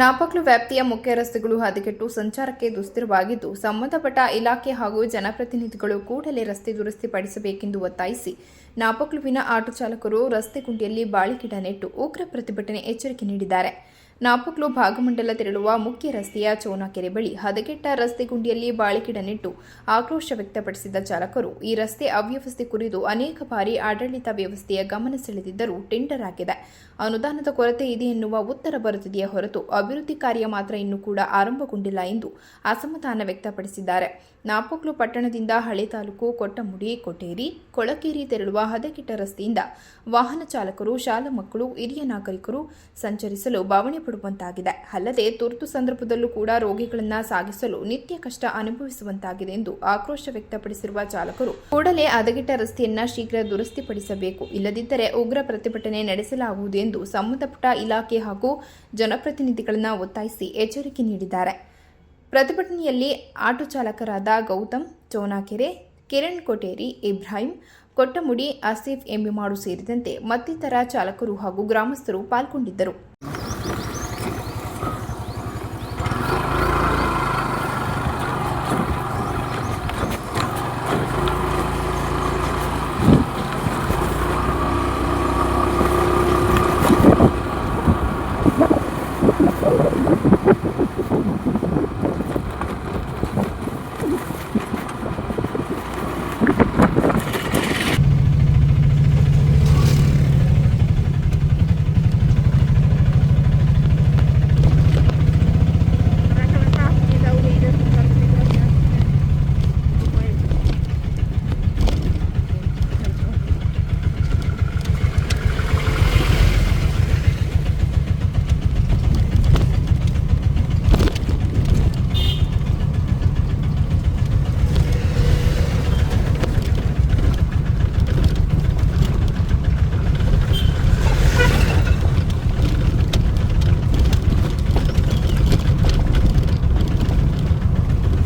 ನಾಪಕ್ಲು ವ್ಯಾಪ್ತಿಯ ಮುಖ್ಯ ರಸ್ತೆಗಳು ಹದಗೆಟ್ಟು ಸಂಚಾರಕ್ಕೆ ದುಸ್ತಿರವಾಗಿದ್ದು ಸಂಬಂಧಪಟ್ಟ ಇಲಾಖೆ ಹಾಗೂ ಜನಪ್ರತಿನಿಧಿಗಳು ಕೂಡಲೇ ರಸ್ತೆ ದುರಸ್ತಿ ಪಡಿಸಬೇಕೆಂದು ಒತ್ತಾಯಿಸಿ, ನಾಪಕ್ಲುವಿನ ಆಟೋ ಚಾಲಕರು ರಸ್ತೆ ಗುಂಡಿಯಲ್ಲಿ ಬಾಳಿಗಿಡ ನೆಟ್ಟು ಉಗ್ರ ಪ್ರತಿಭಟನೆ ಎಚ್ಚರಿಕೆ ನೀಡಿದ್ದಾರೆ. ನಾಪಕ್ಲು ಭಾಗಮಂಡಲ ತೆರಳುವ ಮುಖ್ಯ ರಸ್ತೆಯ ಚೋನಾಕೆರೆ ಬಳಿ ಹದಗೆಟ್ಟ ರಸ್ತೆ ಗುಂಡಿಯಲ್ಲಿ ಬಾಳೆಕಿಡ ನೆಟ್ಟು ಆಕ್ರೋಶ ವ್ಯಕ್ತಪಡಿಸಿದ ಚಾಲಕರು, ಈ ರಸ್ತೆ ಅವ್ಯವಸ್ಥೆ ಕುರಿತು ಅನೇಕ ಬಾರಿ ಆಡಳಿತ ವ್ಯವಸ್ಥೆಯ ಗಮನ ಸೆಳೆದಿದ್ದರೂ ಟೆಂಡರ್ ಆಗಿದೆ ಅನುದಾನದ ಕೊರತೆ ಇದೆ ಎನ್ನುವ ಉತ್ತರ ಬರುತ್ತಿದೆಯೇ ಹೊರತು ಅಭಿವೃದ್ಧಿ ಕಾರ್ಯ ಮಾತ್ರ ಇನ್ನೂ ಕೂಡ ಆರಂಭಗೊಂಡಿಲ್ಲ ಎಂದು ಅಸಮಾಧಾನ ವ್ಯಕ್ತಪಡಿಸಿದ್ದಾರೆ. ನಾಪುಕ್ಲು ಪಟ್ಟಣದಿಂದ ಹಳೆ ತಾಲೂಕು ಕೊಟ್ಟಮುಡಿ ಕೊಟೇರಿ ಕೊಳಕೇರಿ ತೆರಳುವ ಹದಗೆಟ್ಟ ರಸ್ತೆಯಿಂದ ವಾಹನ ಚಾಲಕರು, ಶಾಲಾ ಮಕ್ಕಳು, ಹಿರಿಯ ನಾಗರಿಕರು ಸಂಚರಿಸಲು ಬವಣೆ ಪಡುವಂತಾಗಿದೆ ಅಲ್ಲದೆ ತುರ್ತು ಸಂದರ್ಭದಲ್ಲೂ ಕೂಡ ರೋಗಿಗಳನ್ನು ಸಾಗಿಸಲು ನಿತ್ಯ ಕಷ್ಟ ಅನುಭವಿಸುವಂತಾಗಿದೆ ಎಂದು ಆಕ್ರೋಶ ವ್ಯಕ್ತಪಡಿಸಿರುವ ಚಾಲಕರು. ಕೂಡಲೇ ಹದಗೆಟ್ಟ ರಸ್ತೆಯನ್ನ ಶೀಘ್ರ ದುರಸ್ತಿಪಡಿಸಬೇಕು. ಇಲ್ಲದಿದ್ದರೆ ಉಗ್ರ ಪ್ರತಿಭಟನೆ ನಡೆಸಲಾಗುವುದು ಎಂದು ಸಂಬಂಧಪಟ್ಟ ಇಲಾಖೆ ಹಾಗೂ ಜನಪ್ರತಿನಿಧಿಗಳನ್ನ ಒತ್ತಾಯಿಸಿ ಎಚ್ಚರಿಕೆ ನೀಡಿದ್ದಾರೆ. ಪ್ರತಿಭಟನೆಯಲ್ಲಿ ಆಟೋ ಚಾಲಕರಾದ ಗೌತಮ್, ಚೋನಾಕೆರೆ, ಕಿರಣ್ ಕೊಟೇರಿ, ಇಬ್ರಾಹಿಂ, ಕೊಟ್ಟಮುಡಿ, ಆಸಿಫ್ ಎಂಬಿಮಾಡು ಸೇರಿದಂತೆ ಮತ್ತಿತರ ಚಾಲಕರು ಹಾಗೂ ಗ್ರಾಮಸ್ಥರು ಪಾಲ್ಗೊಂಡಿದ್ದರು.